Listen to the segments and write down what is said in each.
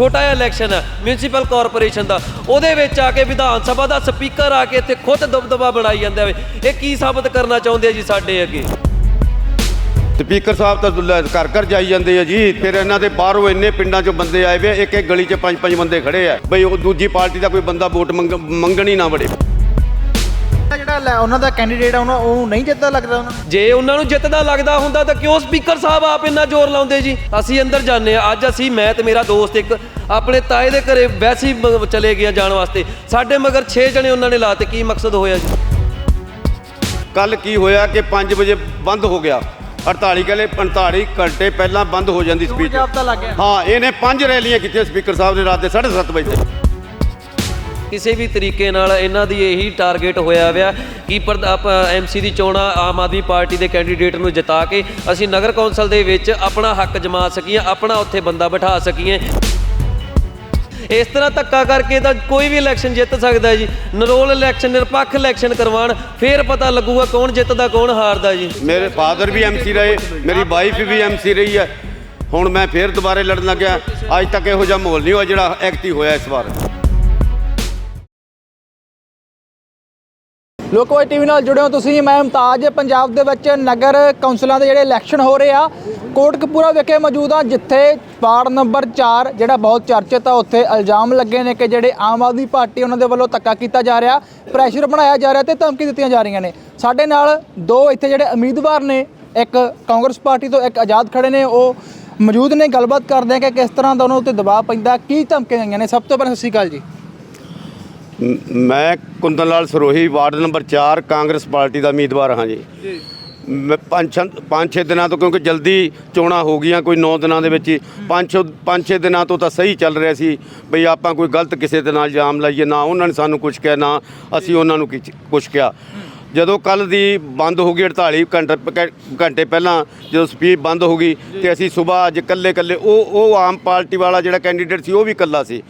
ਛੋਟਾ ਜਿਹਾ ਇਲੈਕਸ਼ਨ ਹੈ ਮਿਊਨਿਸਪਲ ਕਾਰਪੋਰੇਸ਼ਨ ਦਾ। ਉਹਦੇ ਵਿੱਚ ਆ ਕੇ ਵਿਧਾਨ ਸਭਾ ਦਾ ਸਪੀਕਰ ਆ ਕੇ ਇੱਥੇ ਖੁਦ ਦਬਦਬਾ ਬਣਾਈ ਜਾਂਦਾ ਵੇ। ਇਹ ਕੀ ਸਾਬਤ ਕਰਨਾ ਚਾਹੁੰਦੇ ਆ ਜੀ ਸਾਡੇ ਅੱਗੇ? ਸਪੀਕਰ ਸਾਹਿਬ ਤਾਂ ਦੁੱਲਾ ਘਰ ਘਰ ਜਾਈ ਜਾਂਦੇ ਆ ਜੀ। ਫਿਰ ਇਹਨਾਂ ਦੇ ਬਾਹਰੋਂ ਇੰਨੇ ਪਿੰਡਾਂ ਚੋਂ ਬੰਦੇ ਆਏ ਵੇ ਇੱਕ ਇੱਕ ਗਲੀ 'ਚ ਪੰਜ ਪੰਜ ਬੰਦੇ ਖੜੇ ਆ। ਬਈ ਉਹ ਦੂਜੀ ਪਾਰਟੀ ਦਾ ਕੋਈ ਬੰਦਾ ਵੋਟ ਮੰਗ- ਮੰਗਣ ਹੀ ਨਾ ਵੜੇ। ਜਿਹੜਾ ਲੈ- ਉਹਨਾਂ ਦਾ ਕੈਂਡੀਡੇਟ ਆ ਉਹਨਾਂ ਉਹ ਨਹੀਂ ਜਿੱਤਦਾ ਲੱਗਦਾ ਉਹਨਾਂ ਨੂੰ। ਜੇ ਉਹਨਾਂ ਨੂੰ ਜਿੱਤਦਾ ਲੱਗਦਾ ਹੁੰਦਾ ਤਾਂ ਕਿਉਂ ਸਪੀਕਰ ਸਾਹਿਬ ਆਪ ਇੰਨਾ ਜ਼ੋਰ ਲਾਉਂਦੇ ਜੀ? ਅਸੀਂ ਅੰਦਰ ਜਾਂਦੇ ਆ ਅੱਜ ਅਸੀਂ ਮੈਂ ਤੇ ਮੇਰਾ ਦੋਸਤ ਇੱਕ ਆਪਣੇ ਤਾਏ ਦੇ ਘਰੇ ਵੈਸੇ ਹੀ ਮ- ਚਲੇ ਗਏ ਜਾਣ ਵਾਸਤੇ। ਸਾਡੇ ਮਗਰ 6 ਜਣੇ ਉਹਨਾਂ ਨੇ ਲਾਤੇ। ਕੀ ਮਕਸਦ ਹੋਇਆ ਜੀ? ਕੱਲ ਕੀ ਹੋਇਆ ਕਿ 5 ਵਜੇ ਬੰਦ ਹੋ ਗਿਆ। 48 ਕਹਿੰਦੇ 45 ਘੰਟੇ ਪਹਿਲਾਂ ਬੰਦ ਹੋ ਜਾਂਦੀ ਸਪੀਚ ਜਾਬਤਾ ਲੱਗ ਗਿਆ। ਹਾਂ ਇਹਨੇ ਪੰਜ ਰੈਲੀਆਂ ਕੀਤੀਆਂ ਸਪੀਕਰ ਸਾਹਿਬ ਨੇ ਰਾਤ ਦੇ 7:30 ਵਜੇ। ਤੇ ਕਿਸੇ ਵੀ ਤਰੀਕੇ ਨਾਲ ਇਹਨਾਂ ਦੀ ਇਹੀ ਟਾਰਗੇਟ ਹੋਇਆ ਹੋਇਆ ਕਿ ਪਰ ਆਪਾਂ ਐਮਸੀ ਦੀ ਚੋਣਾਂ ਆਮ ਆਦਮੀ ਪਾਰਟੀ ਦੇ ਕੈਂਡੀਡੇਟ ਨੂੰ ਜਿਤਾ ਕੇ ਅਸੀਂ ਨਗਰ ਕੌਂਸਲ ਦੇ ਵਿੱਚ ਆਪਣਾ ਹੱਕ ਜਮਾ ਸਕੀਏ, ਆਪਣਾ ਉੱਥੇ ਬੰਦਾ ਬਿਠਾ ਸਕੀਏ। ਇਸ ਤਰ੍ਹਾਂ ਧੱਕਾ ਕਰਕੇ ਤਾਂ ਕੋਈ ਵੀ ਇਲੈਕਸ਼ਨ ਜਿੱਤ ਸਕਦਾ ਜੀ। ਨਰੋਲ ਇਲੈਕਸ਼ਨ ਨਿਰਪੱਖ ਇਲੈਕਸ਼ਨ ਕਰਵਾਉਣ, ਫੇਰ ਪਤਾ ਲੱਗੂਗਾ ਕੌਣ ਜਿੱਤਦਾ, ਕੌਣ ਹਾਰਦਾ ਜੀ। ਮੇਰੇ ਫਾਦਰ ਵੀ ਐਮਸੀ ਰਹੇ, ਮੇਰੀ ਵਾਈਫ ਵੀ ਐਮਸੀ ਰਹੀ ਹੈ। ਹੁਣ ਮੈਂ ਫੇਰ ਦੁਬਾਰੇ ਲੜਨ ਲੱਗਿਆ। ਅੱਜ ਤੱਕ ਇਹੋ ਜਿਹਾ ਮਾਹੌਲ ਨਹੀਂ ਹੋਇਆ ਜਿਹੜਾ ਐਕਟਿਵ ਹੋਇਆ ਇਸ ਵਾਰ। ਲੋਕਵਾਈ ਟੀਵੀ ਨਾਲ ਜੁੜੇ ਹੋ ਤੁਸੀਂ, ਮੈਂ ਮੁਮਤਾਜ। ਪੰਜਾਬ ਦੇ ਵਿੱਚ ਨਗਰ ਕੌਂਸਲਾਂ ਦੇ ਜਿਹੜੇ ਇਲੈਕਸ਼ਨ ਹੋ ਰਹੇ ਆ, ਕੋਟਕਪੂਰਾ ਵਿਖੇ ਮੌਜੂਦ ਆ, ਜਿੱਥੇ ਵਾਰਡ ਨੰਬਰ 4 ਜਿਹੜਾ ਬਹੁਤ ਚਰਚਿਤ ਆ, ਉੱਥੇ ਇਲਜ਼ਾਮ ਲੱਗੇ ਨੇ ਕਿ ਜਿਹੜੇ ਆਮ ਆਦਮੀ ਪਾਰਟੀ ਉਹਨਾਂ ਦੇ ਵੱਲੋਂ ਧੱਕਾ ਕੀਤਾ ਜਾ ਰਿਹਾ ਪ੍ਰੈਸ਼ਰ ਬਣਾਇਆ ਜਾ ਰਿਹਾ ਤੇ ਧਮਕੀ ਦਿੱਤੀਆਂ ਜਾ ਰਹੀਆਂ ਨੇ। ਸਾਡੇ ਨਾਲ ਦੋ ਇੱਥੇ ਜਿਹੜੇ ਉਮੀਦਵਾਰ ਨੇ, ਇੱਕ ਕਾਂਗਰਸ ਪਾਰਟੀ ਤੋਂ ਇੱਕ ਆਜ਼ਾਦ ਖੜੇ ਨੇ, ਉਹ ਮੌਜੂਦ ਨੇ, ਗੱਲਬਾਤ ਕਰਦੇ ਆ ਕਿ ਕਿਸ ਤਰ੍ਹਾਂ ਦਾ ਉਹਨਾਂ ਉੱਤੇ ਦਬਾਅ ਪੈਂਦਾ, ਕੀ ਧਮਕੀਆਂ ਆਈਆਂ ਨੇ। ਸਭ ਤੋਂ ਪਹਿਲਾਂ ਸਤਿ ਸ਼੍ਰੀ ਅਕਾਲ ਜੀ। ਮ- Kundan Lal Sarohi ward number 4 Congress party ਦਾ ਉਮੀਦਵਾਰ ਹਾਂ ਜੀ। ਮੈਂ ਪੰਜ ਛ- ਪੰਜ ਛੇ ਦਿਨਾਂ ਤੋਂ ਕਿਉਂਕਿ ਜਲਦੀ ਚੋਣਾਂ ਹੋ ਗਈਆਂ ਕੋਈ 9 ਦਿਨਾਂ ਦੇ ਵਿੱਚ ਹੀ। ਪੰਜ ਛੇ ਪੰਜ ਛੇ ਦਿਨਾਂ ਤੋਂ ਤਾਂ ਸਹੀ ਚੱਲ ਰਿਹਾ ਸੀ ਬਈ ਆਪਾਂ ਕੋਈ ਗਲਤ ਕਿਸੇ ਦੇ ਨਾਲ ਇਲਜ਼ਾਮ ਲਾਈਏ ਨਾ ਉਹਨਾਂ ਨੇ ਸਾਨੂੰ ਕੁਝ ਕਿਹਾ ਨਾ ਅਸੀਂ ਉਹਨਾਂ ਨੂੰ ਕੁਝ ਕਿਹਾ। ਜਦੋਂ ਕੱਲ ਦੀ ਬੰਦ ਹੋ ਗਈ 48 ਘੰਟੇ ਘੰਟੇ ਪਹਿਲਾਂ ਜਦੋਂ ਸਪੀਚ ਬੰਦ ਹੋ ਗਈ ਤੇ ਅਸੀਂ ਸਵੇਰ ਅੱਜ ਕੱਲੇ ਕੱਲੇ ਉਹ ਉਹ ਆਮ ਪਾਰਟੀ ਵਾਲਾ ਜਿਹੜਾ ਕੈਂਡੀਡੇਟ ਸੀ ਉਹ ਵੀ ਕੱਲਾ ਸੀ।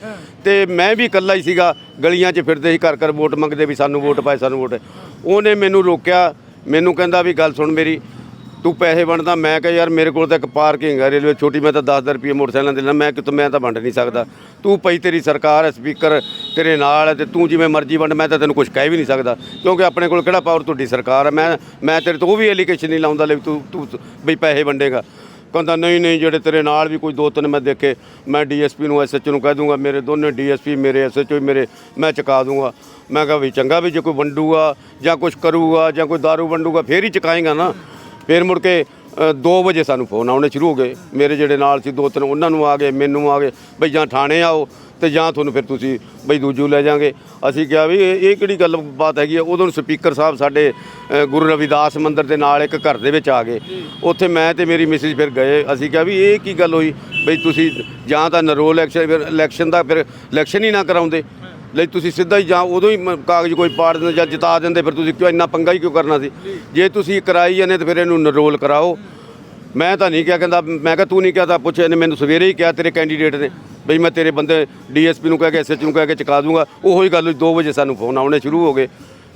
ਤੇ ਮੈਂ ਵੀ ਕੱਲਾ ਹੀ ਸੀਗਾ ਗਲੀਆਂ 'ਚ ਫਿਰਦੇ ਸੀ ਘਰ ਘਰ ਵੋਟ ਮੰਗਦੇ ਵੀ ਸਾਨੂੰ ਵੋਟ ਪਾਏ ਸਾਨੂੰ ਵੋਟ ਉਹਨੇ ਮੈਨੂੰ ਰੋਕਿਆ ਮੈਨੂੰ ਕਹਿੰਦਾ ਵੀ ਗੱਲ ਸੁਣ ਮੇਰੀ ਤੂੰ ਪੈਸੇ ਵੰਡਦਾ ਮੈਂ ਕਿਹਾ ਯਾਰ ਮੇਰੇ ਕੋਲ ਤਾਂ ਇੱਕ ਪਾਰਕਿੰਗ ਹੈ ਰੇਲਵੇ ਛੋਟੀ ਮੈਂ ਤਾਂ 10000 ਰੁਪਏ ਮੋਟਰਸਾਈਕਲਾਂ ਦੇ ਲੈਣਾ ਮੈਂ ਕਿਤੋਂ ਮੈਂ ਤਾਂ ਵੰਡ ਨਹੀਂ ਸਕਦਾ। ਤੂੰ ਪਈ ਤੇਰੀ ਸਰਕਾਰ ਹੈ ਸਪੀਕਰ ਤੇਰੇ ਨਾਲ ਹੈ ਤੇ ਤੂੰ ਜਿਵੇਂ ਮਰਜ਼ੀ ਵੰਡ, ਮੈਂ ਤਾਂ ਤੈਨੂੰ ਕੁਝ ਕਹਿ ਵੀ ਨਹੀਂ ਸਕਦਾ। ਕਿਉਂਕਿ ਆਪਣੇ ਕੋਲ ਕਿਹੜਾ ਪਾਵਰ ਤੁਹਾਡੀ ਸਰਕਾਰ ਹੈ ਮੈਂ ਮੈਂ ਤੇਰੇ ਤੋਂ ਉਹ ਵੀ ਐਲੀਗੇਸ਼ਨ ਨਹੀਂ ਲਾਉਂਦਾ ਲੈ ਵੀ ਤੂੰ ਤੂੰ ਬਈ ਪੈਸੇ ਵੰਡੇਗਾ। ਕਹਿੰਦਾ ਨਹੀਂ ਨਹੀਂ, ਜਿਹੜੇ ਤੇਰੇ ਨਾਲ ਵੀ ਕੋਈ ਦੋ ਤਿੰਨ ਮੈਂ ਦੇਖੇ, ਮੈਂ ਡੀਐਸਪੀ ਨੂੰ ਐਸਐਚ ਨੂੰ ਕਹਿ ਦੂੰਗਾ, ਮੇਰੇ ਦੋਨੇ ਡੀਐਸਪੀ, ਮੇਰੇ ਐਸਐਚਓ ਮੇਰੇ, ਮੈਂ ਚੁਕਾ ਦੂੰਗਾ। ਮੈਂ ਕਿਹਾ ਵੀ ਚੰਗਾ ਵੀ ਜੇ ਕੋਈ ਵੰਡੂਗਾ ਜਾਂ ਕੁਝ ਕਰੂਗਾ ਜਾਂ ਕੋਈ दारू ਵੰਡੂਗਾ, ਫੇਰ ਹੀ ਚੁਕਾਏਗਾ ਨਾ। ਫਿਰ ਮੁੜ ਕੇ 2 ਵਜੇ ਸਾਨੂੰ ਫੋਨ ਆਉਣੇ ਸ਼ੁਰੂ ਹੋ ਗਏ। ਮੇਰੇ ਜਿਹੜੇ ਨਾਲ ਸੀ ਦੋ ਤਿੰਨ, ਉਹਨਾਂ ਨੂੰ ਆ ਗਏ, ਮੈਨੂੰ ਆ ਗਏ, ਬਈ ਜਾਂ ਥਾਣੇ ਆਓ ਤੇ ਜਾਂ ਤੁਹਾਨੂੰ ਫਿਰ ਤੁਸੀਂ ਬਈ ਦੂਜੂ ਲੈ ਜਾਾਂਗੇ। ਅਸੀਂ ਕਿਹਾ ਵੀ ਇਹ ਇਹ ਕਿਹੜੀ ਗੱਲ ਬਾਤ ਹੈਗੀ ਆ? ਉਦੋਂ ਸਪੀਕਰ ਸਾਹਿਬ ਸਾਡੇ ਗੁਰੂ ਰਵਿਦਾਸ ਮੰਦਿਰ ਦੇ ਨਾਲ ਇੱਕ ਘਰ ਦੇ ਵਿੱਚ ਆ ਗਏ। ਉੱਥੇ ਮੈਂ ਤੇ ਮੇਰੀ ਮਿਸਿਸ ਫਿਰ ਗਏ। ਅਸੀਂ ਕਿਹਾ ਵੀ ਇਹ ਕੀ ਗੱਲ ਹੋਈ? ਬਈ ਤੁਸੀਂ ਜਾਂ ਤਾਂ ਨਰੋਲ ਇਲੈਕਸ਼ਨ ਫਿਰ ਇਲੈਕਸ਼ਨ ਦਾ ਫਿਰ ਇਲੈਕਸ਼ਨ ਹੀ ਨਾ ਕਰਾਉਂਦੇ। ਲਈ ਤੁਸੀਂ ਸਿੱਧਾ ਹੀ ਜਾਂ ਉਦੋਂ ਹੀ ਮ- ਕਾਗਜ਼ ਕੋਈ ਪਾੜ ਦਿੰਦੇ ਜਾਂ ਜਿਤਾ ਦਿੰਦੇ, ਫਿਰ ਤੁਸੀਂ ਕਿਉਂ ਇੰਨਾ ਪੰਗਾ ਹੀ ਕਿਉਂ ਕਰਨਾ ਸੀ? ਜੇ ਤੁਸੀਂ ਕਰਾਈ ਜਾਂਦੇ ਤਾਂ ਫਿਰ ਇਹਨੂੰ ਨਰੋਲ ਕਰਾਓ। ਮੈਂ ਤਾਂ ਨਹੀਂ ਕਿਹਾ, ਕਹਿੰਦਾ, ਮੈਂ ਕਿਹਾ, ਤੂੰ ਨਹੀਂ ਕਿਹਾ ਤਾਂ ਪੁੱਛ, ਇਹਨੇ ਮੈਨੂੰ ਸਵੇਰੇ ਹੀ ਕਿਹਾ, ਤੇਰੇ ਕੈਂਡੀਡੇਟ ਨੇ, ਬਈ ਮੈਂ ਤੇਰੇ ਬੰਦੇ ਡੀਐਸਪੀ ਨੂੰ ਕਹਿ ਕੇ ਐਸਐਚ ਨੂੰ ਕਹਿ ਕੇ ਚੁਕਾ ਦੂੰਗਾ। ਉਹੋ ਹੀ ਗੱਲ 2 ਵਜੇ ਸਾਨੂੰ ਫੋਨ ਆਉਣੇ ਸ਼ੁਰੂ ਹੋ ਗਏ।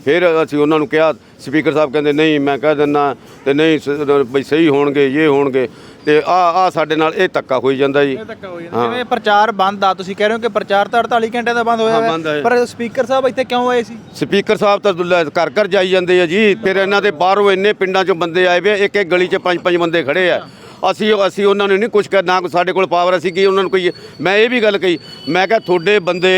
ਫਿਰ ਅਸੀਂ ਉਹਨਾਂ ਨੂੰ ਕਿਹਾ, ਸਪੀਕਰ ਸਾਹਿਬ ਕਹਿੰਦੇ, ਨਹੀਂ, ਮੈਂ ਕਹਿ ਦਿੰਦਾ, ਤੇ ਨਹੀਂ, ਸ- ਬਈ ਸਹੀ ਹੋਣਗੇ ਇਹ ਹੋਣਗੇ। ਤੇ ਆ ਆ ਸਾਡੇ ਨਾਲ ਇਹ ਧੱਕਾ ਹੋਈ ਜਾਂਦਾ ਜੀ। ਜਿਵੇਂ ਪ੍ਰਚਾਰ ਬੰਦ ਆ ਤੁਸੀਂ ਕਹਿ ਰਹੇ ਹੋ ਕਿ ਪ੍ਰਚਾਰ ਤਾਂ 48 ਘੰਟੇ ਦਾ ਬੰਦ ਹੋਇਆ ਹਾਂ, ਹੋਇਆ। ਬੰਦ ਹੈ। ਪਰ ਸਪੀਕਰ ਸਾਹਿਬ ਇੱਥੇ ਕਿਉਂ ਆਏ ਸੀ? ਸਪੀਕਰ ਸਾਹਿਬ ਤਾਂ ਦੁੱਲਾ ਘਰ ਘਰ ਜਾਈ ਜਾਂਦੇ ਆ ਜੀ। ਫਿਰ ਇਹਨਾਂ ਦੇ ਬਾਹਰੋਂ ਇੰਨੇ ਪਿੰਡਾਂ ਚੋਂ ਬੰਦੇ ਆਏ ਵੇ ਇੱਕ ਇੱਕ ਗਲੀ 'ਚ ਪੰਜ ਪੰਜ ਬੰਦੇ ਖੜੇ ਆ। ਅਸੀਂ ਅਸੀਂ ਉਹਨਾਂ ਨੂੰ ਨਹੀਂ ਕੁਝ ਕਰ ਨਾ ਕੋਈ ਸਾਡੇ ਕੋਲ ਪਾਵਰ ਅਸੀਂ ਕੀ ਉਹਨਾਂ ਨੂੰ ਕਹੀਏ ਮੈਂ ਇਹ ਵੀ ਗੱਲ ਕਹੀ ਮੈਂ ਕਿਹਾ ਤੁਹਾਡੇ ਬੰਦੇ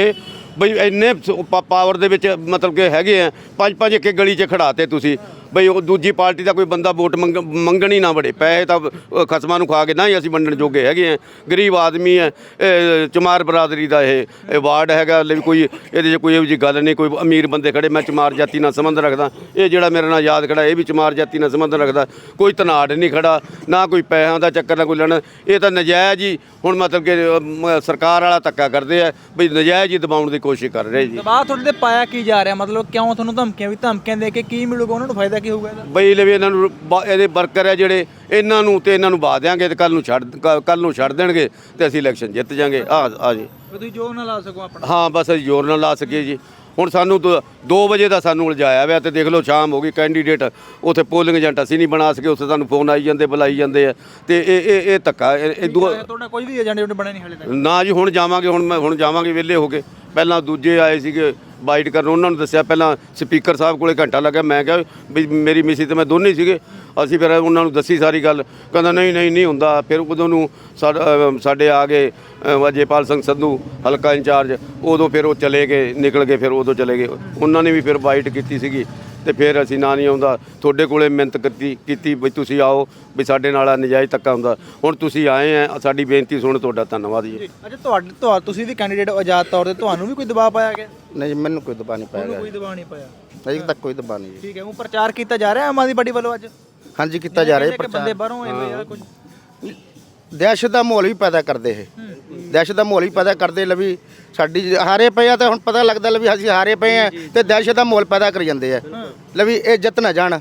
ਬਈ ਇੰਨੇ ਸ- ਪਾਵਰ ਦੇ ਵਿੱਚ ਮਤਲਬ ਕਿ ਹੈਗੇ ਆ ਪੰਜ ਪੰਜ ਇੱਕ ਇੱਕ ਗਲੀ 'ਚ ਖੜਾਤੇ ਤੁਸੀਂ। ਬਈ ਉਹ ਦੂਜੀ ਪਾਰਟੀ ਦਾ ਕੋਈ ਬੰਦਾ ਵੋਟ ਮੰਗ, ਮੰਗਣ ਹੀ ਨਾ ਵੜੇ। ਪੈਸੇ ਤਾਂ ਖਸਮਾਂ ਨੂੰ ਖਾ ਕੇ ਨਾ ਹੀ ਅਸੀਂ ਵੰਡਣ ਜੋਗੇ ਹੈਗੇ ਆ। ਗਰੀਬ ਆਦਮੀ ਹੈ ਇਹ ਚਮਾਰ ਬਰਾਦਰੀ ਦਾ ਇਹ ਇਹ ਵਾਰਡ ਹੈਗਾ ਲਈ ਕੋਈ ਇਹਦੇ 'ਚ ਕੋਈ ਇਹੋ ਜਿਹੀ ਗੱਲ ਨਹੀਂ, ਕੋਈ ਅਮੀਰ ਬੰਦੇ ਖੜੇ, ਮੈਂ ਚਮਾਰ ਜਾਤੀ ਨਾਲ ਸੰਬੰਧ ਰੱਖਦਾ। ਇਹ ਜਿਹੜਾ ਮੇਰੇ ਨਾਲ ਯਾਦ ਖੜਾ, ਇਹ ਵੀ ਚਮਾਰ ਜਾਤੀ ਨਾਲ ਸੰਬੰਧ ਰੱਖਦਾ। ਕੋਈ ਤਨਾੜ ਨਹੀਂ ਖੜਾ, ਨਾ ਕੋਈ ਪੈਸਿਆਂ ਦਾ ਚੱਕਰ, ਨਾ ਕੋਈ ਲੈਣਾ। ਇਹ ਤਾਂ ਨਜਾਇਜ਼ ਹੀ ਹੁਣ ਮਤਲਬ ਕਿ ਸਰਕਾਰ ਵਾਲਾ ਧੱਕਾ ਕਰਦੇ ਆ, ਬਈ ਨਜਾਇਜ਼ ਹੀ ਦਬਾਉਣ ਦੀ ਕੋਸ਼ਿਸ਼ ਕਰ ਰਹੇ ਜੀ। ਦਬਾਅ ਤੁਹਾਡੇ ਤੇ ਪਾਇਆ ਕੀ ਜਾ ਰਿਹਾ? ਮਤਲਬ ਕਿਉਂ ਤੁਹਾਨੂੰ ਧਮਕੀਆਂ ਵੀ ਧਮਕੀਆਂ ਦੇ ਕੇ ਕੀ ਮਿਲੂਗਾ? ਉਹਨਾਂ ਨੂੰ ਫਾਇਦਾ ਕੀ ਹੋਊਗਾ ਇਹਦਾ? ਬਈ ਲਵੇ ਇਹਨਾਂ ਨੂੰ ਬ- ਇਹਦੇ ਵਰਕਰ ਆ ਜਿਹੜੇ ਇਹਨਾਂ ਨੂੰ ਤੇ ਇਹਨਾਂ ਨੂੰ ਬਾ ਦਿਆਂਗੇ ਤੇ ਕੱਲ ਨੂੰ ਛੱਡ ਕੱਲ ਨੂੰ ਛੱਡ ਦੇਣਗੇ ਤੇ ਅਸੀਂ ਇਲੈਕਸ਼ਨ ਜਿੱਤ ਜਾਾਂਗੇ। ਆ ਆ ਜੀ। ਵੀ ਤੁਸੀਂ ਜੋ ਨਾ ਲਾ ਸਕੋ ਆਪਣਾ। ਹਾਂ ਬਸ ਅਸੀਂ ਜ਼ੋਰ ਨਾਲ ਲਾ ਸਕੀਏ ਜੀ। ਹੁਣ ਸਾਨੂੰ 2 ਵਜੇ ਦਾ ਸਾਨੂੰ ਉਲਝਾਇਆ ਹੋਇਆ ਤੇ ਦੇਖ ਲਓ ਸ਼ਾਮ ਹੋ ਗਈ ਕੈਂਡੀਡੇਟ ਉਥੇ ਪੋਲਿੰਗ ਏਜੰਟ ਅਸੀਂ ਨਹੀਂ ਬਣਾ ਸਕੇ ਉੱਥੇ ਸਾਨੂੰ ਫੋਨ ਆਈ ਜਾਂਦੇ ਬੁਲਾਈ ਜਾਂਦੇ ਆ। ਤੇ ਇਹ ਇਹ ਇਹ ਧੱਕਾ ਇਹ ਇਹ ਦੂ- ਤੁਹਾਡਾ ਕੋਈ ਵੀ ਏਜੰਟ ਬਣੇ ਨਹੀਂ ਹਲੇ ਤੱਕ। ਨਾ ਜੀ ਹੁਣ ਜਾਵਾਂਗੇ ਹੁਣ ਮੈਂ ਹੁਣ ਜਾਵਾਂਗੇ ਵਿਹਲੇ ਹੋ ਕੇ। ਪਹਿਲਾਂ ਦੂਜੇ ਆਏ ਸੀਗੇ ਬਾਈਟ ਕਰਨ ਉਹਨਾਂ ਨੂੰ ਦੱਸਿਆ ਪਹਿਲਾਂ ਸਪੀਕਰ ਸਾਹਿਬ ਕੋਲੇ ਘੰਟਾ ਲੱਗਾ ਮੈਂ ਕਿਹਾ ਵੀ ਮੇਰੀ ਮਿਸੀ ਤੇ ਮੈਂ ਦੋਨੇ ਸੀਗੇ। ਅਸੀਂ ਫਿਰ ਉਹਨਾਂ ਨੂੰ ਦੱਸੀ ਸਾਰੀ ਗੱਲ ਕਹਿੰਦਾ ਨਹੀਂ ਨਹੀਂ ਨਹੀਂ ਹੁੰਦਾ। ਫਿਰ ਉਦੋਂ ਨੂੰ ਸਾਡ- ਆ ਗਏ ਅਹ ਅਜੇਪਾਲ ਸਿੰਘ ਸੰਧੂ ਹਲਕਾ ਇੰਚਾਰਜ ਉਦੋਂ ਫਿਰ ਉਹ ਚਲੇ ਗਏ ਨਿਕਲ ਗਏ ਫਿਰ ਉਦੋਂ ਚਲੇ ਗਏ। ਉਹਨਾਂ ਨੇ ਵੀ ਫਿਰ ਬਾਈਟ ਕੀਤੀ ਸੀਗੀ ਤੇ ਫਿਰ ਅਸੀਂ ਨਾ ਨਹੀਂ ਆਉਂਦਾ। ਤੁਹਾਡੇ ਕੋਲੇ ਮਿਹਨਤ ਕੀਤੀ ਕੀਤੀ ਵੀ ਤੁਸੀਂ ਆਓ ਵੀ ਸਾਡੇ ਨਾਲ ਆ ਨਜਾਇਜ਼ ਧੱਕਾ ਹੁੰਦਾ। ਹੁਣ ਤੁਸੀਂ ਆਏ ਆ ਸਾਡੀ ਬੇਨਤੀ ਸੁਣ ਤੁਹਾਡਾ ਧੰਨਵਾਦ ਜੀ। ਅੱਛਾ ਤੁਹਾਡੇ ਤੁਹਾ- ਤੁਸੀਂ ਵੀ ਕੈਂਡੀਡੇਟ ਆਜ਼ਾਦ ਤੌਰ ਤੇ ਤੁਹਾਨੂੰ ਵੀ ਕੋਈ ਦਬਾਅ ਪਾਇਆ ਗਿਆ? ਨਹੀਂ ਮੈਨੂੰ ਕੋਈ ਦਬਾਅ ਨਹੀਂ ਪਾਇਆ ਗਿਆ ਕੋਈ ਦਬਾਅ ਨਹੀਂ ਪਾਇਆ? ਅਜੇ ਤੱਕ ਕੋਈ ਦਬਾਅ ਨਹੀਂ ਜੀ। ਠੀਕ ਹੈ ਉਹ ਪ੍ਰਚਾਰ ਕੀਤਾ ਜਾ ਰਿਹਾ ਆਮ ਆਦਮੀ ਪਾਰਟੀ ਵੱਲੋਂ ਅੱਜ? ਹਾਂਜੀ ਕੀਤਾ ਜਾ ਰਿਹਾ ਜੀ ਕਿ ਬੰਦੇ ਪ੍ਰਚਾਰ ਬਾਹਰੋਂ ਆਏ ਹੋਏ ਆ ਕੁਝ? ਦਹਿਸ਼ਤ ਦਾ ਮਾਹੌਲ ਵੀ ਪੈਦਾ ਕਰਦੇ ਇਹ। ਦਹਿਸ਼ਤ ਦਾ ਮਾਹੌਲ ਵੀ ਪੈਦਾ ਕਰਦੇ ਲਵੀ ਸਾਡੀ ਜ- ਹਾਰੇ ਪਏ ਆ ਤੇ ਹੁਣ ਪਤਾ ਲੱਗਦਾ ਲਵੀ ਅਸੀਂ ਹਾਰੇ ਪਏ ਆ ਤੇ ਦਹਿਸ਼ਤ ਦਾ ਮਾਹੌਲ ਪੈਦਾ ਕਰੀ ਜਾਂਦੇ ਆ। ਲਵੀ ਇਹ ਜਿੱਤ ਨਾ ਜਾਣ।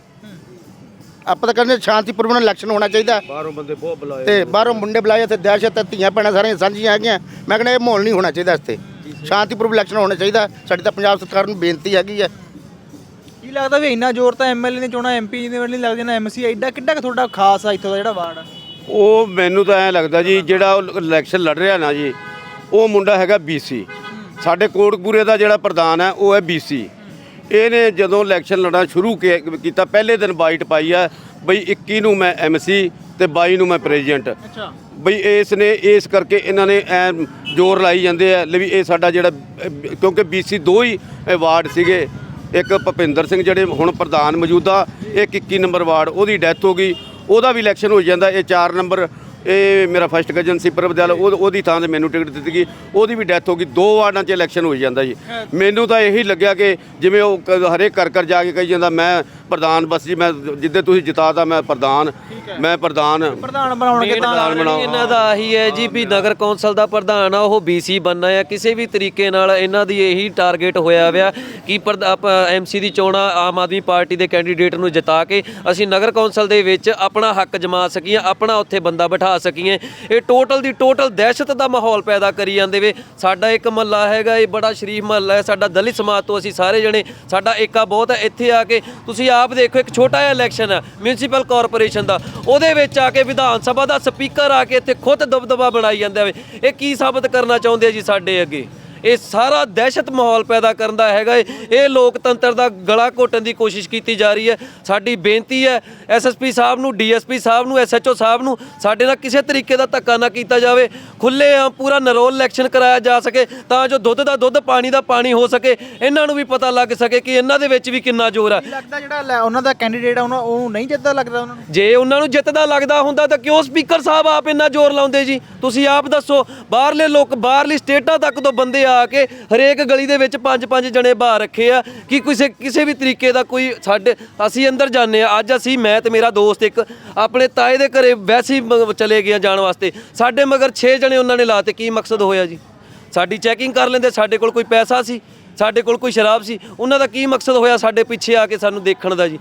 ਆਪਾਂ ਤਾਂ ਕਹਿੰਦੇ ਸ਼ਾਂਤੀਪੂਰਨ ਇਲੈਕਸ਼ਨ ਹੋਣਾ ਚਾਹੀਦਾ। ਬਾਹਰੋਂ ਬੰਦੇ ਬਹੁਤ ਬੁਲਾਏ ਤੇ ਬਾਹਰੋਂ ਮੁੰਡੇ ਬੁਲਾਏ ਤੇ ਦਹਿਸ਼ਤ ਤੇ ਧੀਆਂ ਭੈਣਾਂ ਸਾਰੀਆਂ ਸਾਂਝੀਆਂ ਹੈਗੀਆਂ। ਮੈਂ ਕਹਿੰਦਾ ਇਹ ਮਾਹੌਲ ਨਹੀਂ ਹੋਣਾ ਚਾਹੀਦਾ ਇਸ ਤੇ। ਸ਼ਾਂਤੀਪੂਰਨ ਇਲੈਕਸ਼ਨ ਹੋਣਾ ਚਾਹੀਦਾ। ਸਾਡੀ ਤਾਂ ਪੰਜਾਬ ਸਰਕਾਰ ਨੂੰ ਬੇਨਤੀ ਹੈਗੀ ਹੈ ਲੱਗਦਾ ਵੀ ਇੰਨਾ ਜ਼ੋਰ ਤਾਂ ਐਮਐਲਏ ਨੇ ਚੋਣਾ ਐਮਪੀ ਦੇ ਵੱਲ ਨਹੀਂ ਲੱਗਦੇ ਨਾ ਐਮਸੀ ਐਡਾ ਕਿੱਡਾ ਕੁ ਤੁਹਾਡਾ ਖਾਸ ਆ ਇੱਥੋਂ ਦਾ ਜਿਹੜਾ ਵਾਰਡ? ਆ ਉਹ ਮੈਨੂੰ ਤਾਂ ਐਂ ਲੱਗਦਾ ਜੀ ਜਿਹੜਾ ਉਹ ਇਲੈਕਸ਼ਨ ਲੜ ਰਿਹਾ ਨਾ ਜੀ ਉਹ ਮੁੰਡਾ ਹੈਗਾ ਬੀਸੀ ਸਾਡੇ ਕੋਟਕਪੂਰੇ ਦਾ ਜਿਹੜਾ ਪ੍ਰਧਾਨ ਹੈ ਉਹ ਹੈ ਬੀਸੀ ਇਹਨੇ ਜਦੋਂ ਇਲੈਕਸ਼ਨ ਲੜਨਾ ਸ਼ੁਰੂ ਕੀ- ਕੀਤਾ ਪਹਿਲੇ ਦਿਨ ਬਾਈਟ ਪਾਈ ਹੈ ਬਈ 21 ਨੂੰ ਮੈਂ ਐਮਸੀ ਤੇ 22 ਨੂੰ ਮੈਂ ਪ੍ਰੈਜ਼ੀਡੈਂਟ। ਅੱਛਾ। ਬਈ ਇਸ ਨੇ ਇਸ ਕਰਕੇ ਇਹਨਾਂ ਨੇ ਐ ਜ਼ੋਰ ਲਾਈ ਜਾਂਦੇ ਆ ਲੈ ਵੀ ਇਹ ਸਾਡਾ ਜਿਹੜਾ ਅਹ, ਕਿਉਂਕਿ ਬੀਸੀ ਦੋ ਹੀ ਅਹ, ਵਾਰਡ ਸੀਗੇ। ਇੱਕ ਭਪਿੰਦਰ ਸਿੰਘ ਜਿਹੜੇ ਹੁਣ ਪ੍ਰਧਾਨ ਮੌਜੂਦਾ ਇੱਕ 21 ਨੰਬਰ ਵਾਰਡ ਉਹਦੀ ਡੈਥ ਹੋ ਗਈ। ਉਹਦਾ ਵੀ ਇਲੈਕਸ਼ਨ ਹੋ ਜਾਂਦਾ ਇਹ 4 ਨੰਬਰ ਇਹ ਮੇਰਾ ਫਸਟ ਕਜਨ ਸੀ ਪ੍ਰਭਦਿਆਲ ਉਹ ਉਹਦੀ ਥਾਂ ਤੇ ਮੈਨੂੰ ਟਿਕਟ ਦਿੱਤੀ ਗਈ। ਉਹਦੀ ਵੀ ਡੈਥ ਹੋ ਗਈ ਦੋ ਵਾਰਡਾਂ 'ਚ ਇਲੈਕਸ਼ਨ ਹੋ ਜਾਂਦਾ ਜੀ। ਮੈਨੂੰ ਤਾਂ ਇਹੀ ਲੱਗਿਆ ਕਿ ਜਿਵੇਂ ਉਹ ਹਰੇਕ ਘਰ ਘਰ ਜਾ ਕੇ ਕਹੀ ਜਾਂਦਾ ਮੈਂ ਪ੍ਰਧਾਨ ਬਸ ਜੀ ਮੈਂ ਜਿੱਦੇ ਤੁਸੀਂ ਜਿਤਾਤਾ ਮੈਂ ਪ੍ਰਧਾਨ ਮੈਂ ਪ੍ਰਧਾਨ। ਪ੍ਰਧਾਨ ਬਣਾਉਣਗੇ ਕਾਰਨ ਬਣਾਓ। ਇਹਨਾਂ ਦਾ ਆਹੀ ਹੈ ਜੀ ਵੀ ਨਗਰ ਕੌਂਸਲ ਦਾ ਪ੍ਰਧਾਨ ਆ ਉਹ ਬੀਸੀ ਬਣਨਾ ਹੈ। ਕਿਸੇ ਵੀ ਤਰੀਕੇ ਨਾਲ ਇਹਨਾਂ ਦੀ ਇਹੀ ਟਾਰਗੇਟ ਹੋਇਆ ਹੋਇਆ ਕਿ ਐਮਸੀ ਦੀ ਚੋਣਾਂ ਆਮ ਆਦਮੀ ਪਾਰਟੀ ਦੇ ਕੈਂਡੀਡੇਟ ਨੂੰ ਜਿਤਾ ਕੇ ਅਸੀਂ ਨਗਰ ਕੌਂਸਲ ਦੇ ਵਿੱਚ ਆਪਣਾ ਹੱਕ ਜਮਾ ਸਕੀਏ ਆਪਣਾ ਉੱਥੇ ਬੰਦਾ ਬਿਠਾ ਸਕੀਏ। ਇਹ ਟੋਟਲ ਦੀ ਟੋਟਲ ਦਹਿਸ਼ਤ ਦਾ ਮਾਹੌਲ ਪੈਦਾ ਕਰੀ ਜਾਂਦੇ ਵੇ। ਸਾਡਾ ਇੱਕ ਮਹੱਲਾ ਹੈਗਾ ਇਹ ਬੜਾ ਸ਼ਰੀਫ ਮਹੱਲਾ ਹੈ। ਸਾਡਾ ਦਲਿਤ ਸਮਾਜ ਤੋਂ ਅਸੀਂ ਸਾਰੇ ਜਣੇ ਸਾਡਾ ਏਕਾ ਬਹੁਤ ਹੈ। ਇੱਥੇ ਆ ਕੇ ਤੁਸੀਂ ਆਪ ਦੇਖੋ, ਇੱਕ ਛੋਟਾ ਜਿਹਾ ਇਲੈਕਸ਼ਨ ਹੈ ਮਿਊਨਿਸਪਲ ਕਾਰਪੋਰੇਸ਼ਨ ਦਾ। ਉਹਦੇ ਵਿੱਚ ਆ ਕੇ ਵਿਧਾਨ ਸਭਾ ਦਾ ਸਪੀਕਰ ਆ ਕੇ ਇੱਥੇ ਖੁਦ ਦਬਦਬਾ ਬਣਾਈ ਜਾਂਦਾ ਵੇ। ਇਹ ਕੀ ਸਾਬਤ ਕਰਨਾ ਚਾਹੁੰਦੇ ਆ ਜੀ ਸਾਡੇ ਅੱਗੇ? ਇਹ ਸਾਰਾ ਦਹਿਸ਼ਤ ਮਾਹੌਲ ਪੈਦਾ ਕਰਨ ਦਾ ਹੈਗਾ। ਇਹ ਲੋਕਤੰਤਰ ਦਾ ਗਲਾ ਘੋਟਣ ਦੀ ਕੋਸ਼ਿਸ਼ ਕੀਤੀ ਜਾ ਰਹੀ ਹੈ। ਸਾਡੀ ਬੇਨਤੀ ਹੈ ਐਸਐਸਪੀ ਸਾਹਿਬ ਨੂੰ ਡੀਐਸਪੀ ਸਾਹਿਬ ਨੂੰ ਐਸਐਚਓ ਸਾਹਿਬ ਨੂੰ ਸਾਡੇ ਨਾਲ ਕਿਸੇ ਤਰੀਕੇ ਦਾ ਧੱਕਾ ਨਾ ਕੀਤਾ ਜਾਵੇ। ਖੁੱਲੇ ਆ ਪੂਰਾ ਨਰੋਲ ਇਲੈਕਸ਼ਨ ਕਰਾਇਆ ਜਾ ਸਕੇ ਤਾਂ ਜੋ ਦੁੱਧ ਦਾ ਦੁੱਧ ਪਾਣੀ ਦਾ ਪਾਣੀ ਹੋ ਸਕੇ। ਇਹਨਾਂ ਨੂੰ ਵੀ ਪਤਾ ਲੱਗ ਸਕੇ ਕਿ ਇਹਨਾਂ ਦੇ ਵਿੱਚ ਵੀ ਕਿੰਨਾ ਜ਼ੋਰ ਕੀ ਲੱਗਦਾ ਜਿਹੜਾ ਉਹਨਾਂ ਦਾ ਕੈਂਡੀਡੇਟ ਆ ਉਹਨਾਂ ਉਹਨੂੰ ਨਹੀਂ ਜਿੱਤਦਾ ਲੱਗਦਾ ਉਹਨਾਂ ਨੂੰ? ਜੇ ਉਹਨਾਂ ਨੂੰ ਜਿੱਤਦਾ ਲੱਗਦਾ ਹੁੰਦਾ ਤਾਂ ਕਿਉਂ ਸਪੀਕਰ ਸਾਹਿਬ ਆਪ ਇੰਨਾ ਜ਼ੋਰ ਲਾਉਂਦੇ ਜੀ? ਤੁਸੀਂ ਆਪ ਦੱਸੋ ਬਾਹਰਲੇ ਲੋਕ ਬਾਹਰਲੀ ਸਟੇਟਾਂ ਤੱਕ ਤੋਂ ਬੰਦੇ ਆ ਕੇ ਹਰੇਕ ਗਲੀ ਦੇ ਵਿੱਚ ਪੰਜ ਪੰਜ ਜਣੇ ਬਾਹਰ ਰੱਖੇ ਆ ਕਿ ਕਿਸੇ ਕਿਸੇ ਵੀ ਤਰੀਕੇ ਦਾ ਕੋਈ ਸਾਡੇ ਅਸੀਂ ਅੰਦਰ ਜਾਂਦੇ ਆ, ਅੱਜ ਅਸੀਂ ਮੈਂ ਤੇ ਮੇਰਾ ਦੋਸਤ ਇੱਕ ਆਪਣੇ ਤਾਏ ਦੇ ਘਰੇ ਵੈਸੇ ਚਲੇ ਗਏ ਆ ਜਾਣ ਵਾਸਤੇ। ਸਾਡੇ ਮਗਰ 6 ਜਣੇ ਉਹਨਾਂ ਨੇ ਲਾਤੇ, ਕੀ ਮਕਸਦ ਹੋਇਆ ਜੀ? ਸਾਡੀ ਚੈਕਿੰਗ ਕਰ ਲੈਂਦੇ, ਸਾਡੇ ਕੋਲ ਕੋਈ ਪੈਸਾ ਸੀ, ਸਾਡੇ ਕੋਲ ਕੋਈ ਸ਼ਰਾਬ ਸੀ, ਉਹਨਾਂ ਦਾ ਕੀ ਮਕਸਦ ਹੋਇਆ ਸਾਡੇ ਪਿੱਛੇ ਆ ਕੇ ਸਾਨੂੰ ਦੇਖਣ ਦਾ ਜੀ?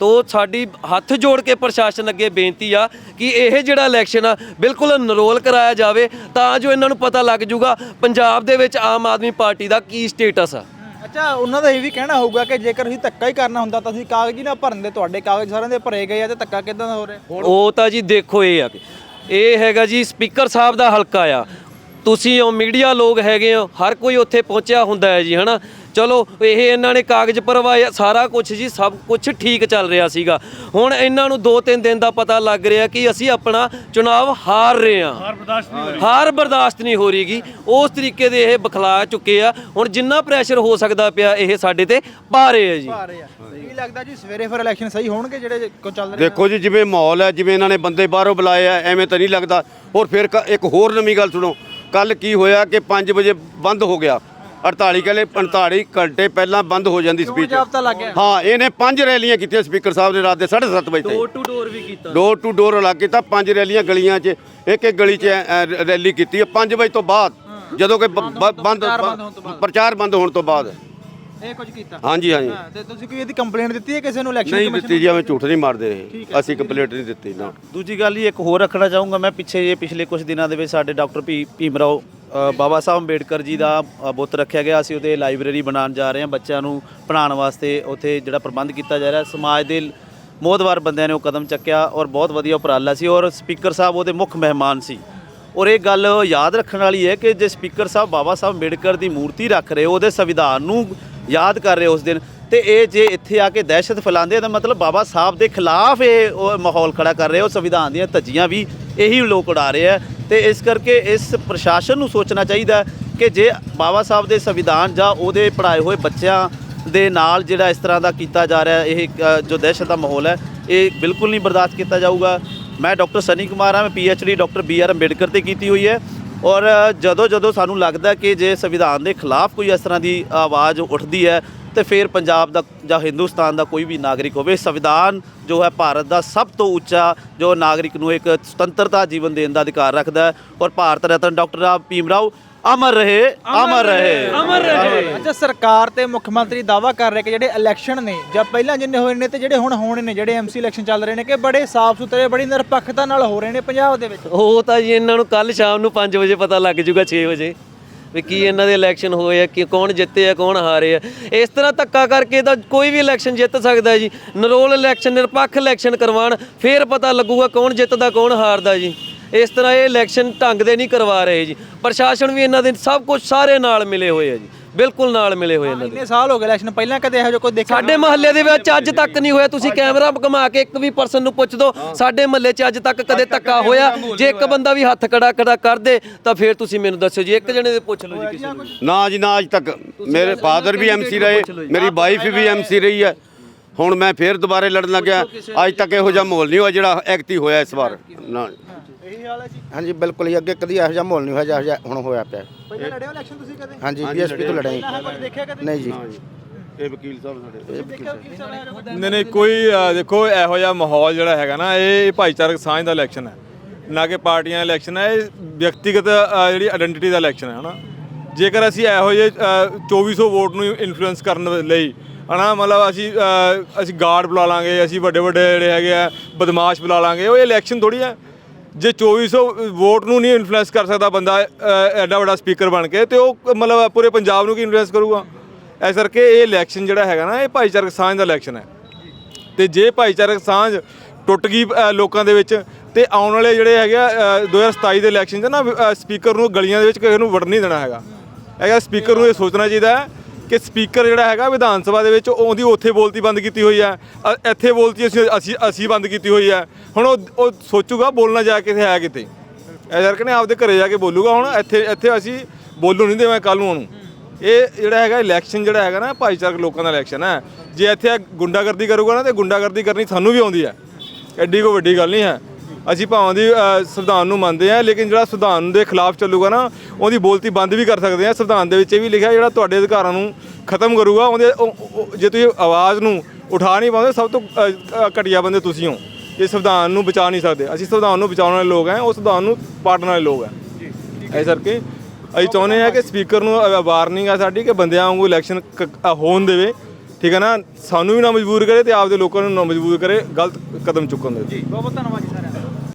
ਤੋ ਸਾਡੀ ਹੱਥ ਜੋੜ ਕੇ ਪ੍ਰਸ਼ਾਸਨ ਅੱਗੇ ਬੇਨਤੀ ਆ ਕਿ ਇਹ ਜਿਹੜਾ ਇਲੈਕਸ਼ਨ ਆ ਬਿਲਕੁਲ ਨਰੋਲ ਕਰਾਇਆ ਜਾਵੇ ਤਾਂ ਜੋ ਇਹਨਾਂ ਨੂੰ ਪਤਾ ਲੱਗ ਜੂਗਾ ਪੰਜਾਬ ਦੇ ਵਿੱਚ ਆਮ ਆਦਮੀ ਪਾਰਟੀ ਦਾ ਕੀ ਸਟੇਟਸ ਆ। ਅੱਛਾ ਉਹਨਾਂ ਦਾ ਇਹ ਵੀ ਕਹਿਣਾ ਹੋਊਗਾ ਕਿ ਜੇਕਰ ਤੁਸੀਂ ਧੱਕਾ ਹੀ ਕਰਨਾ ਹੁੰਦਾ ਤਾਂ ਤੁਸੀਂ ਕਾਗਜ਼ ਹੀ ਨਾ ਭਰਨ ਦੇ ਤੁਹਾਡੇ ਕਾਗਜ਼ ਸਾਰਿਆਂ ਦੇ ਭਰੇ ਗਏ ਆ ਤੇ ਧੱਕਾ ਕਿਦਾਂ ਹੋ ਰਿਹਾ? ਉਹ ਤਾਂ ਜੀ ਦੇਖੋ ਇਹ ਆ ਕਿ ਇਹ ਹੈਗਾ ਜੀ ਸਪੀਕਰ ਸਾਹਿਬ ਦਾ ਹਲਕਾ ਆ। ਤੁਸੀਂ ਉਹ ਮੀਡੀਆ ਲੋਕ ਹੈਗੇ ਹੋ ਹਰ ਕੋਈ ਉੱਥੇ ਪਹੁੰਚਿਆ ਹੁੰਦਾ ਹੈ ਜੀ ਹਨਾ? ਚਲੋ ਇਹ ਇਹਨਾਂ ਨੇ ਕਾਗਜ਼ ਭਰਵਾਏ ਸਾਰਾ ਕੁਝ ਜੀ ਸਭ ਕੁਝ ਠੀਕ ਚੱਲ ਰਿਹਾ ਸੀਗਾ। ਹੁਣ ਇਹਨਾਂ ਨੂੰ 2-3 ਦਿਨ ਦਾ ਪਤਾ ਲੱਗ ਰਿਹਾ ਕਿ ਅਸੀਂ ਆਪਣਾ ਚੁਣਾਵ ਹਾਰ ਰਹੇ ਹਾਂ। ਹਾਰ ਬਰਦਾਸ਼ਤ ਨਹੀਂ ਹਾਰ ਬਰਦਾਸ਼ਤ ਨਹੀਂ ਹੋ ਰਹੀਗੀ। ਉਸ ਤਰੀਕੇ ਦੇ ਇਹ ਬਖਲਾ ਚੁੱਕੇ ਆ। ਹੁਣ ਜਿੰਨਾ ਪ੍ਰੈਸ਼ਰ ਹੋ ਸਕਦਾ ਪਿਆ ਇਹ ਸਾਡੇ ਤੇ ਪਾ ਰਹੇ ਆ ਜੀ। ਰਹੇ ਆ। ਕੀ ਲੱਗਦਾ ਜੀ ਸਵੇਰੇ ਫਿਰ ਇਲੈਕਸ਼ਨ ਸਹੀ ਹੋਣਗੇ ਜਿਹੜੇ ਕੋ ਚੱਲ ਰਹੇ ਦੇਖੋ ਜੀ ਜਿਵੇਂ ਮਾਹੌਲ ਹੈ ਜਿਵੇਂ ਇਹਨਾਂ ਨੇ ਬੰਦੇ ਬਾਹਰੋਂ ਬੁਲਾਏ ਆ ਐਵੇਂ ਤਾਂ ਨਹੀਂ ਲੱਗਦਾ। ਹੋਰ ਫਿਰ ਇੱਕ ਹੋਰ ਨਵੀਂ ਗੱਲ ਸੁਣੋ। ਕੱਲ ਕੀ ਹੋਇਆ ਕਿ 5 ਵਜੇ ਬੰਦ ਹੋ ਗਿਆ। 48 ਕਹਿੰਦੇ 45 ਘੰਟੇ ਪਹਿਲਾਂ ਬੰਦ ਹੋ ਜਾਂਦੀ ਸਪੀਚ ਜਾਬਤਾ ਲੱਗ ਗਿਆ? ਹਾਂ ਇਹਨੇ ਪੰਜ ਰੈਲੀਆਂ ਕੀਤੀਆਂ ਸਪੀਕਰ ਸਾਹਿਬ ਨੇ ਰਾਤ ਦੇ 7:30 ਵਜੇ ਡੋਰ ਟੂ ਡੋਰ ਵੀ ਕੀਤਾ। ਡੋਰ ਟੂ ਡੋਰ ਲਾ ਕੇ ਤਾਂ ਪੰਜ ਰੈਲੀਆਂ ਗਲੀਆਂ 'ਚ ਇੱਕ ਇੱਕ ਗਲੀ 'ਚ ਰੈਲੀ ਕੀਤੀ ਹੈ 5 ਵਜੇ ਤੋਂ ਬਾਅਦ ਜਦੋਂ ਕਿ ਬੰਦ ਪ੍ਰਚਾਰ ਬੰਦ ਹੋਣ ਤੋਂ ਬਾਅਦ। ਇਹ ਕੁਝ ਕੀਤਾ? ਹਾਂਜੀ ਹਾਂਜੀ। ਤੇ ਤੁਸੀਂ ਕੋਈ ਇਹਦੀ ਕੰਪਲੇਂਟ ਦਿੱਤੀ ਹੈ ਕਿਸੇ ਨੂੰ ਇਲੈਕਸ਼ਨ ਨਹੀਂ ਦਿੱਤੀ ਜੀ ਐਵੇਂ ਝੂਠ ਨਹੀਂ ਮਾਰਦੇ ਰਹੇ ਅਸੀਂ ਕੰਪਲੀਟ ਨਹੀਂ ਦਿੱਤੀ ਨਾ। ਦੂਜੀ ਗੱਲ ਹੀ ਇੱਕ ਹੋਰ ਰੱਖਣਾ ਚਾਹੂੰਗਾ ਮੈਂ ਪਿੱਛੇ ਜੇ ਪਿਛਲੇ ਕੁਝ ਦਿਨਾਂ ਦੇ ਵਿੱਚ ਸਾਡੇ ਡਾਕਟਰ ਭੀ ਭੀਮ ਰਾਓ ਅ, ਬਾਬਾ ਸਾਹਿਬ ਅੰਬੇਡਕਰ ਜੀ ਦਾ ਬੁੱਤ ਰੱਖਿਆ ਗਿਆ। ਅਸੀਂ ਉਹਦੇ ਲਾਇਬ੍ਰੇਰੀ ਬਣਾਉਣ ਜਾ ਰਹੇ ਹਾਂ। ਬੱਚਿਆਂ ਨੂੰ ਪੜ੍ਹਾਉਣ ਵਾਸਤੇ ਉੱਥੇ ਜਿਹੜਾ ਪ੍ਰਬੰਧ ਕੀਤਾ ਜਾ ਰਿਹਾ। ਸਮਾਜ ਦੇ ਮੋਹਦਵਾਰ ਬੰਦਿਆਂ ਨੇ ਉਹ ਕਦਮ ਚੱਕਿਆ ਔਰ ਬਹੁਤ ਵਧੀਆ ਉਪਰਾਲਾ ਸੀ ਔਰ ਸਪੀਕਰ ਸਾਹਿਬ ਉਹਦੇ ਮੁੱਖ ਮਹਿਮਾਨ ਸੀ। ਔਰ ਇਹ ਗੱਲ ਯਾਦ ਰੱਖਣ ਵਾਲੀ ਹੈ ਕਿ ਜੇ ਸਪੀਕਰ ਸਾਹਿਬ ਬਾਬਾ ਸਾਹਿਬ ਅੰਬੇਡਕਰ ਦੀ ਮੂਰਤੀ ਰੱਖ ਰਹੇ, ਉਹਦੇ ਸੰਵਿਧਾਨ ਨੂੰ ਯਾਦ ਕਰ ਰਹੇ ਉਸ ਦਿਨ, ਤੇ ਇਹ ਜੇ ਇੱਥੇ ਆ ਕੇ ਦਹਿਸ਼ਤ ਫੈਲਾਉਂਦੇ ਤਾਂ ਮਤਲਬ ਬਾਬਾ ਸਾਹਿਬ ਦੇ ਖਿਲਾਫ ਇਹ ਉਹ ਮਾਹੌਲ ਖੜਾ ਕਰ ਰਹੇ ਹੋ ਸੰਵਿਧਾਨ ਦੀਆਂ ਧੱਜੀਆਂ ਵੀ ਇਹੀ ਲੋਕ ਉਡਾ ਰਹੇ ਆ। ਤੇ ਇਸ ਕਰਕੇ ਇਸ ਪ੍ਰਸ਼ਾਸਨ ਨੂੰ ਸੋਚਣਾ ਚਾਹੀਦਾ ਕਿ ਜੇ ਬਾਬਾ ਸਾਹਿਬ ਦੇ ਸੰਵਿਧਾਨ ਜਾਂ ਉਹਦੇ ਪੜਾਏ ਹੋਏ ਬੱਚਿਆਂ ਦੇ ਨਾਲ ਜਿਹੜਾ ਇਸ ਤਰ੍ਹਾਂ ਦਾ ਕੀਤਾ ਜਾ ਰਿਹਾ ਇਹ ਜੋ ਦਹਿਸ਼ਤ ਦਾ ਮਾਹੌਲ ਹੈ, ਇਹ ਬਿਲਕੁਲ ਨਹੀਂ ਬਰਦਾਸ਼ਤ ਕੀਤਾ ਜਾਊਗਾ। ਮੈਂ ਡਾਕਟਰ ਸਨੀ ਕੁਮਾਰ ਹਾਂ, ਮੈਂ PhD doctor B R Ambedkar ਤੇ ਕੀਤੀ ਹੋਈ ਹੈ। ਔਰ ਜਦੋਂ ਜਦੋਂ ਸਾਨੂੰ ਲੱਗਦਾ ਕਿ ਜੇ ਸੰਵਿਧਾਨ ਦੇ ਖਿਲਾਫ ਕੋਈ ਇਸ ਤਰ੍ਹਾਂ ਦੀ ਆਵਾਜ਼ ਉੱਠਦੀ ਹੈ, ਤੇ ਫਿਰ ਪੰਜਾਬ ਦਾ ਜਾਂ ਹਿੰਦੁਸਤਾਨ ਦਾ ਕੋਈ ਵੀ ਨਾਗਰਿਕ ਹੋਵੇ, ਸੰਵਿਧਾਨ ਜੋ ਹੈ ਭਾਰਤ ਦਾ ਸਭ ਤੋਂ ਉੱਚਾ, ਜੋ ਨਾਗਰਿਕ ਨੂੰ ਇੱਕ ਸੁਤੰਤਰਤਾ ਜੀਵਨ ਦੇਣ ਦਾ ਅਧਿਕਾਰ ਰੱਖਦਾ ਔਰ ਭਾਰਤ ਰਤਨ ਡਾਕਟਰ ਭੀਮ ਰਾਓ ਅਮਰ ਰਹੇ ਅਮਰ ਰਹੇ ਅਮਰ ਰਹੇ। ਅੱਛਾ ਸਰਕਾਰ ਤੇ ਮੁੱਖ ਮੰਤਰੀ ਦਾਵਾ ਕਰ ਰਹੇ ਕਿ ਜਿਹੜੇ ਇਲੈਕਸ਼ਨ ਨੇ ਜਾਂ ਪਹਿਲਾਂ ਜਿੰਨੇ ਹੋਏ ਨੇ ਤੇ ਜਿਹੜੇ ਹੁਣ ਹੋਣੇ ਨੇ ਜਿਹੜੇ ਐਮਸੀ ਇਲੈਕਸ਼ਨ ਚੱਲ ਰਹੇ ਨੇ ਕਿ ਬੜੇ ਸਾਫ਼ ਸੁਥਰੇ ਬੜੀ ਨਿਰਪੱਖਤਾ ਨਾਲ ਹੋ ਰਹੇ ਨੇ ਪੰਜਾਬ ਦੇ ਵਿੱਚ। ਉਹ ਤਾਂ ਜੀ ਇਹਨਾਂ ਨੂੰ ਕੱਲ ਸ਼ਾਮ ਨੂੰ 5 ਵਜੇ ਪਤਾ ਲੱਗ ਜੂਗਾ 6 ਵਜੇ ਵੀ ਕੀ ਇਹਨਾਂ ਦੇ ਇਲੈਕਸ਼ਨ ਹੋਏ ਆ ਕਿ ਕੌਣ ਜਿੱਤੇ ਆ ਕੌਣ ਹਾਰੇ ਆ। ਇਸ ਤਰ੍ਹਾਂ ਧੱਕਾ ਕਰਕੇ ਤਾਂ ਕੋਈ ਵੀ ਇਲੈਕਸ਼ਨ ਜਿੱਤ ਸਕਦਾ ਹੈ ਜੀ। ਨਰੋਲ ਇਲੈਕਸ਼ਨ ਨਿਰਪੱਖ ਇਲੈਕਸ਼ਨ ਕਰਵਾਉਣ ਫੇਰ ਪਤਾ ਲੱਗੂਗਾ ਕੌਣ ਜਿੱਤਦਾ ਕੌਣ ਹਾਰਦਾ ਜੀ। ਇਸ ਤਰ੍ਹਾਂ ਇਹ ਇਲੈਕਸ਼ਨ ਢੰਗ ਦੇ ਨਹੀਂ ਕਰਵਾ ਰਹੇ ਜੀ। ਪ੍ਰਸ਼ਾਸਨ ਵੀ ਇਹਨਾਂ ਦੇ ਸਭ ਕੁਝ ਸਾਰੇ ਨਾਲ ਮਿਲੇ ਹੋਏ ਆ ਜੀ। ਬਿਲਕੁਲ ਨਾਲ ਮਿਲੇ ਹੋਏ ਇਹਨਾਂ ਦੇ। ਇੰਨੇ ਸਾਲ ਹੋ ਗਏ ਇਲੈਕਸ਼ਨ ਪਹਿਲਾਂ ਕਦੇ ਇਹੋ ਜਿਹਾ ਕੋਈ ਦੇਖਿਆ ਸਾਡੇ ਮਹੱਲੇ ਦੇ ਵਿੱਚ ਅੱਜ ਤੱਕ ਨਹੀਂ ਹੋਇਆ। ਤੁਸੀਂ ਕੈਮਰਾ ਘੁਮਾ ਕੇ ਇੱਕ ਵੀ ਪਰਸਨ ਨੂੰ ਪੁੱਛ ਦਿਓ ਸਾਡੇ ਮਹੱਲੇ 'ਚ ਅੱਜ ਤੱਕ ਕਦੇ ਧੱਕਾ ਹੋਇਆ। ਜੇ ਇੱਕ ਬੰਦਾ ਵੀ ਹੱਥ ਕੜਾ ਕੜਾ ਕਰ ਦੇ ਤਾਂ ਫਿਰ ਤੁਸੀਂ ਮੈਨੂੰ ਦੱਸਿਓ ਜੀ। ਇੱਕ ਜਣੇ ਦੇ ਪੁੱਛ ਲਓ ਜੀ ਕਿਸੇ ਨੂੰ। ਨਾ ਜੀ ਨਾ ਅੱਜ ਤੱਕ। ਮੇਰੇ ਫਾਦਰ ਵੀ ਐਮਸੀ ਰਹੇ। ਮੇਰੀ ਵਾਈਫ ਵੀ ਐਮਸੀ ਰਹੀ ਹੈ। ਹੁਣ ਮੈਂ ਫੇਰ ਦੁਬਾਰੇ ਲੜਨ ਲੱਗਿਆ। ਅੱਜ ਤੱਕ ਇਹੋ ਜਿਹਾ ਮਾਹੌਲ ਨਹੀਂ ਹੋਇਆ ਜਿਹੜਾ ਐਕਟੀ ਹੋਇਆ ਇਸ ਵਾਰ। ਨਾ। ਹਾਂਜੀ ਬਿਲਕੁਲ ਹੀ ਅੱਗੇ ਕਦੀ ਇਹੋ ਜਿਹਾ ਮਾਹੌਲ ਨਹੀਂ ਹੋਇਆ ਜਿਹੋ ਜਿਹਾ ਹੁਣ ਹੋਇਆ ਪਿਆ। ਪਹਿਲਾਂ ਲੜਿਓ ਇਲੈਕਸ਼ਨ ਤੁਸੀਂ ਕਦੇ? ਹਾਂਜੀ ਬੀਐਸਪੀ ਤੋਂ ਲੜਾਈ ਕੁਝ ਦੇਖਿਆ ਕਦੇ? ਨਹੀਂ ਜੀ। ਇਹ ਵਕੀਲ ਸਾਹਿਬ ਸਾਡੇ। ਨਹੀਂ ਨਹੀਂ ਕੋਈ ਅ, ਦੇਖੋ ਇਹੋ ਜਿਹਾ ਮਾਹੌਲ ਜਿਹੜਾ ਹੈਗਾ ਨਾ ਇਹ ਭਾਈਚਾਰਕ ਸਾਂਝ ਦਾ ਇਲੈਕਸ਼ਨ ਹੈ। ਨਾ ਕਿ ਪਾਰਟੀਆਂ ਦਾ ਇਲੈਕਸ਼ਨ ਹੈ ਇਹ ਵਿਅਕਤੀਗਤ ਅ, ਜਿਹੜੀ ਆਇਡੈਂਟੀਟੀ ਦਾ ਇਲੈਕਸ਼ਨ ਹੈ ਹਨਾ। ਜੇਕਰ ਅਸੀਂ ਇਹੋ ਜਿਹੇ ਅ, 2400 ਵੋਟ ਨੂੰ ਇਨਫਲੂਐਂਸ ਕਰਨ ਲਈ ਹਨਾ ਮਤਲਬ ਅਸੀਂ ਅ, ਅਸੀਂ ਗਾਰਡ ਬੁਲਾ ਲਾਂਗੇ ਅਸੀਂ ਵੱਡੇ ਵੱਡੇ ਜਿਹੜੇ ਹੈਗੇ ਆ ਬਦਮਾਸ਼ ਬੁਲਾ ਲਾਂਗੇ ਉਹ ਇਲੈਕਸ਼ਨ ਥੋੜੀ ਹੈ। ਜੇ 2400 ਵੋਟ ਨੂੰ ਨਹੀਂ ਇਨਫਲੂਐਂਸ ਕਰ ਸਕਦਾ ਬੰਦਾ ਐਡਾ ਵੱਡਾ ਸਪੀਕਰ ਬਣ ਕੇ ਤੇ ਉਹ ਮਤਲਬ ਪੂਰੇ ਪੰਜਾਬ ਨੂੰ ਕੀ ਇਨਫਲੂਐਂਸ ਕਰੂਗਾ? ਇਸ ਕਰਕੇ ਇਹ ਇਲੈਕਸ਼ਨ ਜਿਹੜਾ ਹੈਗਾ ਨਾ ਇਹ ਭਾਈਚਾਰਕ ਸਾਂਝ ਦਾ ਇਲੈਕਸ਼ਨ ਹੈ। ਤੇ ਜੇ ਭਾਈਚਾਰਕ ਸਾਂਝ ਟੁੱਟ ਗਈ ਲੋਕਾਂ ਦੇ ਵਿੱਚ ਤੇ ਆਉਣ ਵਾਲੇ ਜਿਹੜੇ ਹੈਗੇ ਆ, ਅ, 2027 ਦੇ ਇਲੈਕਸ਼ਨ 'ਚ ਨਾ ਸਪੀਕਰ ਨੂੰ ਗਲੀਆਂ ਦੇ ਵਿੱਚ ਕਿਸੇ ਨੂੰ ਵੜਨ ਨਹੀਂ ਦੇਣਾ ਹੈਗਾ। ਹੈਗਾ ਸਪੀਕਰ ਨੂੰ ਇਹ ਸੋਚਣਾ ਚਾਹੀਦਾ ਹੈ ਕਿ ਸਪੀਕਰ ਜਿਹੜਾ ਹੈਗਾ ਵਿਧਾਨ ਸਭਾ ਦੇ ਵਿੱਚ ਉਹਦੀ ਉੱਥੇ ਬੋਲਤੀ ਬੰਦ ਕੀਤੀ ਹੋਈ ਹੈ। ਅ, ਇੱਥੇ ਬੋਲਤੀ ਅਸੀਂ ਅਸੀਂ ਅਸੀਂ ਬੰਦ ਕੀਤੀ ਹੋਈ ਹੈ। ਹੁਣ ਉਹ ਉਹ ਸੋਚੂਗਾ ਬੋਲਣਾ ਜਾ ਕੇ ਹੈ ਕਿਤੇ। ਇਸ ਕਰਕੇ ਨੇ ਆਪਦੇ ਘਰੇ ਜਾ ਕੇ ਬੋਲੂਗਾ ਹੁਣ ਇੱਥੇ ਇੱਥੇ ਅਸੀਂ ਬੋਲੂ ਨਹੀਂ ਦੇਵਾਂ ਕੱਲ ਨੂੰ ਉਹਨੂੰ। ਇਹ ਜਿਹੜਾ ਹੈਗਾ ਇਲੈਕਸ਼ਨ ਜਿਹੜਾ ਹੈਗਾ ਨਾ ਭਾਈਚਾਰਕ ਲੋਕਾਂ ਦਾ ਇਲੈਕਸ਼ਨ ਹੈ। ਜੇ ਇੱਥੇ ਇਹ ਗੁੰਡਾਗਰਦੀ ਕਰੂਗਾ ਨਾ ਤੇ ਗੁੰਡਾਗਰਦੀ ਕਰਨੀ ਸਾਨੂੰ ਵੀ ਆਉਂਦੀ ਹੈ। ਐਡੀ ਕੋ ਵੱਡੀ ਗੱਲ ਨਹੀਂ ਹੈ। ਅਸੀਂ ਭਾਵਾਂ ਦੀ ਸੰਵਿਧਾਨ ਨੂੰ ਮੰਨਦੇ ਆ ਲੇਕਿਨ ਜਿਹੜਾ ਸੰਵਿਧਾਨ ਦੇ ਖਿਲਾਫ ਚੱਲੂਗਾ ਨਾ, ਉਹਦੀ ਬੋਲਤੀ ਬੰਦ ਵੀ ਕਰ ਸਕਦੇ ਆ ਸੰਵਿਧਾਨ ਦੇ ਵਿੱਚ ਇਹ ਵੀ ਲਿਖਿਆ ਜਿਹੜਾ ਤੁਹਾਡੇ ਅਧਿਕਾਰਾਂ ਨੂੰ ਖਤਮ ਕਰੂਗਾ, ਉਹਦੇ, ਉਹ- ਜੇ ਤੁਸੀਂ ਆਵਾਜ਼ ਨੂੰ ਉਠਾ ਨਹੀਂ ਪਾਉਂਦੇ, ਸਭ ਤੋਂ ਘਟੀਆ ਬੰਦੇ ਤੁਸੀਂ ਹੋ। ਇਹ ਸੰਵਿਧਾਨ ਨੂੰ ਬਚਾ ਨਹੀਂ ਸਕਦੇ। ਅਸੀਂ ਸੰਵਿਧਾਨ ਨੂੰ ਬਚਾਉਣ ਵਾਲੇ ਲੋਕ ਆ ਉਹ ਸੰਵਿਧਾਨ ਨੂੰ ਪਾੜਨ ਵਾਲੇ ਲੋਕ ਆ ਇਸ ਕਰਕੇ ਅਸੀਂ ਚਾਹੁੰਦੇ ਆ ਕਿ ਸਪੀਕਰ ਨੂੰ ਵਾਰਨਿੰਗ ਆ ਸਾਡੀ ਕਿ ਬੰਦਿਆਂ ਵਾਂਗੂ ਇਲੈਕਸ਼ਨ ਹੋਣ ਦੇਵੇ। ਠੀਕ ਹੈ ਨਾ? ਸਾਨੂੰ ਵੀ ਨਾ ਮਜਬੂਰ ਕਰੇ ਤੇ ਆਪਦੇ ਲੋਕਾਂ ਨੂੰ ਨਾ ਮਜਬੂਰ ਕਰੇ, ਗਲਤ ਕਦਮ ਚੁੱਕਣ ਦੇ ਬਹੁਤ ਬਹੁਤ ਧੰਨਵਾਦ